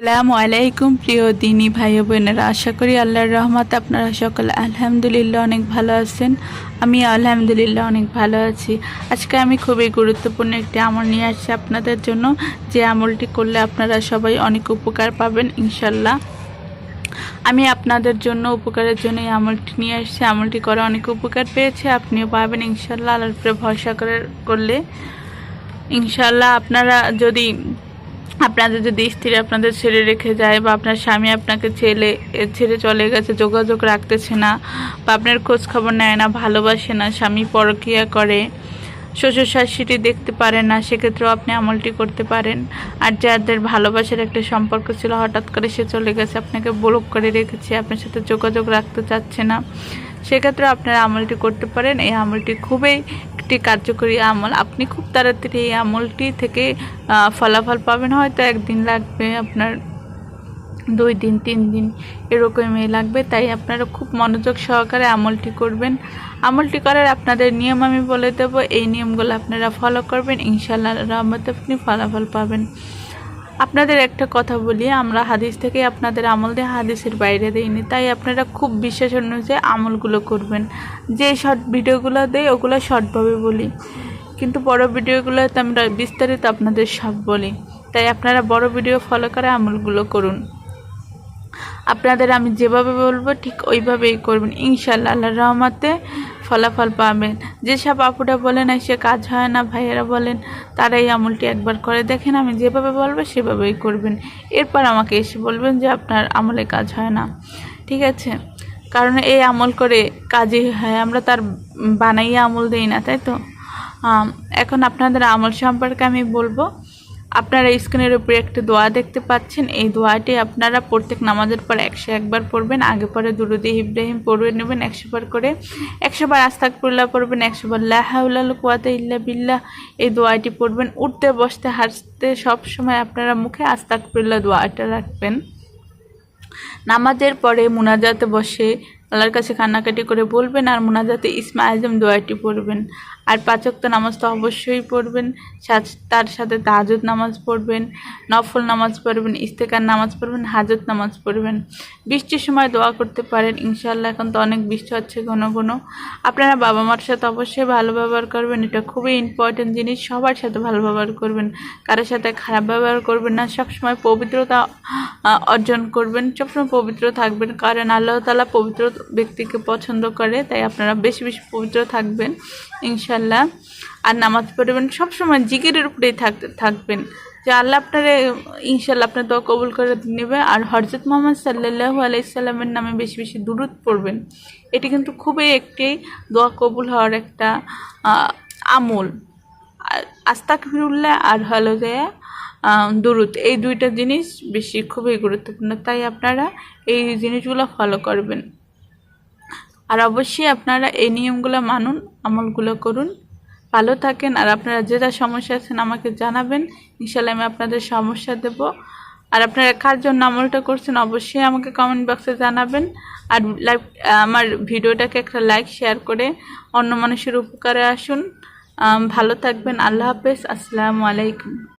আসসালামু আলাইকুম, প্রিয় দিনী ভাই বোনেরা। আশা করি আল্লাহর রহমত আপনারা সকলে আলহামদুলিল্লাহ অনেক ভালো আছেন। আমি আলহামদুলিল্লাহ অনেক ভালো আছি। আজকে আমি খুবই গুরুত্বপূর্ণ একটি আমল নিয়ে আসছি আপনাদের জন্য। যে আমলটি করলে আপনারা সবাই অনেক উপকার পাবেন ইনশাল্লাহ আমি আপনাদের জন্য উপকারের জন্য এই আমলটি নিয়ে আসছি। আমলটি করে অনেক উপকার পেয়েছে, আপনিও পাবেন ইনশাল্লাহ আল্লাহর উপরে ভরসা করে করলে ইনশাল্লাহ আপনারা যদি আপনাদের যদি স্ত্রী আপনাদের ছেড়ে রেখে যায় বা আপনার স্বামী আপনাকে ছেলে ছেড়ে চলে গেছে, যোগাযোগ রাখতেছে না বা আপনার খোঁজ খবর নেয় না, ভালোবাসে না, স্বামী পরকিয়া করে, শ্বশুর শাশুড়ি দেখতে পারেন না, সেক্ষেত্রেও আপনি আমলটি করতে পারেন। আর যাদের ভালোবাসার একটা সম্পর্ক ছিল, হঠাৎ করে সে চলে গেছে, আপনাকে ব্লক করে রেখেছে, আপনার সাথে যোগাযোগ রাখতে চাচ্ছে না সেক্ষেত্রে আপনারা আমলটি করতে পারেন। এই আমলটি খুবই একটি কার্যকরী আমল। আপনি খুব তাড়াতাড়ি এই আমলটি থেকে ফলাফল পাবেন। হয়তো একদিন লাগবে আপনার, দুই দিন, তিন দিন, এরকমই লাগবে। তাই আপনারা খুব মনোযোগ সহকারে আমলটি করবেন। আমলটি করার আপনাদের নিয়ম আমি বলে দেব। এই নিয়মগুলো আপনারা ফলো করবেন। ইনশাল্লাহ রহমতে আপনি ফলাফল পাবেন। আপনাদের একটা কথা বলি, আমরা হাদিস থেকে আপনাদের আমল দিয়ে হাদিসের বাইরে দিইনি, তাই আপনারা খুব বিশ্বাস অনুযায়ী আমলগুলো করবেন। যে শর্ট ভিডিওগুলো দেই, ওগুলো শর্টভাবে বলি। কিন্তু বড় ভিডিওগুলোতে আমরা বিস্তারিত আপনাদের সব বলি। তাই আপনারা বড় ভিডিও ফলো করে আমলগুলো করুন। আপনাদের আমি যেভাবে বলব, ঠিক ওইভাবেই করবেন। ইনশাল্লাহ আল্লাহ রহমতে ফলাফল পাবেন। যেসব আপুরা বলেন সে কাজ হয় না, ভাইয়েরা বলেন তারা এই আমলটি একবার করে দেখেন, আমি যেভাবে বলব সেভাবেই করবেন। এরপর আমাকে এসে বলবেন যে আপনার আমলে কাজ হয় না। ঠিক আছে? কারণ এই আমল করে কাজই হয়, আমরা তার বানাইয়া আমল দিই না, তাই তো? এখন আপনাদের আমল সম্পর্কে আমি বলব। আপনারা স্ক্রিনের উপরে একটি দোয়া দেখতে পাচ্ছেন। এই দোয়াটি আপনারা প্রত্যেক নামাজের পর একশো একবার পড়বেন, আগে পরে দুরুদি ইব্রাহিম পড়বে নেবেন, একশো বার করে একশো বার আস্তাকফিরুল্লাহ পড়বেন, একশো বার লাহাউল্লাহ কুয়াতে ইল্লা বিল্লাহ এই দোয়াটি পড়বেন। উঠতে, বসতে, হাসতে সব সময় আপনারা মুখে আস্তাক আস্তাকফিরুল্লাহ দোয়াটা রাখবেন। নামাজের পরে মুনাজাতে বসে আল্লাহর কাছে কান্নাকাটি করে বলবেন আর মুনাজাতে ইসমা আজম দোয়াটি পড়বেন। আর পাচক্ত নামাজ তো অবশ্যই পড়বেন। তার সাথে তাহাজুদ নামাজ পড়বেন, নফল নামাজ পড়বেন, ইস্তেকার নামাজ পড়বেন, হাজত নামাজ পড়বেন। বৃষ্টির সময় দোয়া করতে পারেন। ইনশাল্লাহ এখন তো অনেক বৃষ্টি হচ্ছে ঘন ঘন। আপনারা বাবা মার সাথে অবশ্যই ভালো ব্যবহার করবেন। এটা খুবই ইম্পর্টেন্ট জিনিস। সবার সাথে ভালো ব্যবহার করবেন। কারোর সাথে খারাপ ব্যবহার করবেন না। সবসময় পবিত্রতা অর্জন করবেন। সবসময় পবিত্র থাকবেন। কারণ আল্লাহ তালা পবিত্র ব্যক্তিকে পছন্দ করে, তাই আপনারা বেশি বেশি পবিত্র থাকবেন ইনশাল্লাহ আর নামাজ পড়বেন, সবসময় জিকিরের উপরেই থাকবেন। যে আল্লাহ আপনারে ইনশাল্লাহ আপনার দোয়া কবুল করে নেবে। আর হরজত মোহাম্মদ সাল্লাহ আলাইসাল্লামের নামে বেশি বেশি দূরত পড়বেন। এটি কিন্তু খুবই একটি দোয়া কবুল হওয়ার একটা আমল। আস্তাক ফিরুল্লাহ আর হলো যে দুরুদ। এই দুইটা জিনিস বেশি খুবই গুরুত্বপূর্ণ। তাই আপনারা এই জিনিসগুলো ফলো করবেন। আর অবশ্যই আপনারা এই নিয়মগুলো মানুন, আমলগুলো করুন, ভালো থাকেন। আর আপনারা যে যা সমস্যা আছেন আমাকে জানাবেন। ইনশাল্লাহ আমি আপনাদের সমস্যা দেব। আর আপনারা কার জন্য আমলটা করছেন অবশ্যই আমাকে কমেন্ট বক্সে জানাবেন। আর লাইভ আমার ভিডিওটাকে একটা লাইক শেয়ার করে অন্য মানুষের উপকারে আসুন। ভালো থাকবেন। আল্লাহ হাফেজ। আসসালামু আলাইকুম।